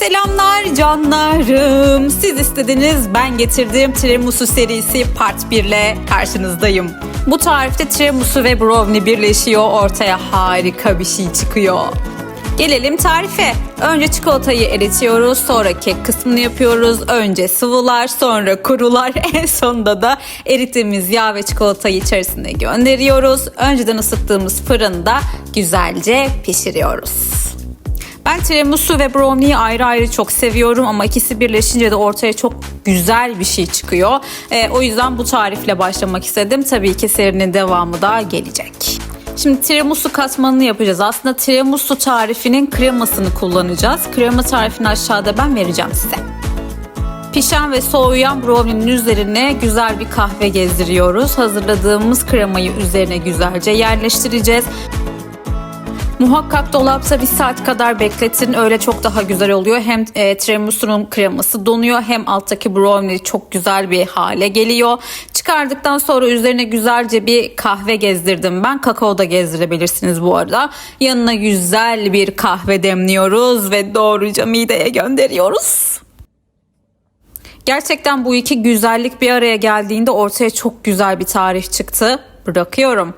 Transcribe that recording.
Selamlar canlarım. Siz istediniz ben getirdiğim tiramisu serisi part 1 ile karşınızdayım. Bu tarifte tiramisu ve brownie birleşiyor ortaya harika bir şey çıkıyor. Gelelim tarife. Önce çikolatayı eritiyoruz, sonra kek kısmını yapıyoruz. Önce sıvılar, sonra kurular, en sonunda da erittiğimiz yağ ve çikolatayı içerisine gönderiyoruz. Önceden ısıttığımız fırında güzelce pişiriyoruz. Ben tiramisu ve brownie'yi ayrı ayrı çok seviyorum ama ikisi birleşince de ortaya çok güzel bir şey çıkıyor. Ee, o yüzden bu tarifle başlamak istedim. Tabii ki serinin devamı da gelecek. Şimdi tiramisu katmanını yapacağız. Aslında tiramisu tarifinin kremasını kullanacağız. Krema tarifini aşağıda ben vereceğim size. Pişen ve soğuyan brownie'nin üzerine güzel bir kahve gezdiriyoruz. Hazırladığımız kremayı üzerine güzelce yerleştireceğiz. Muhakkak dolapta bir saat kadar bekletin. Öyle çok daha güzel oluyor. Hem e, tiramisu'nun kreması donuyor hem alttaki brownie çok güzel bir hale geliyor. Çıkardıktan sonra üzerine güzelce bir kahve gezdirdim ben. Kakao da gezdirebilirsiniz bu arada. Yanına güzel bir kahve demliyoruz ve doğruca mideye gönderiyoruz. Gerçekten bu iki güzellik bir araya geldiğinde ortaya çok güzel bir tarif çıktı. Bırakıyorum.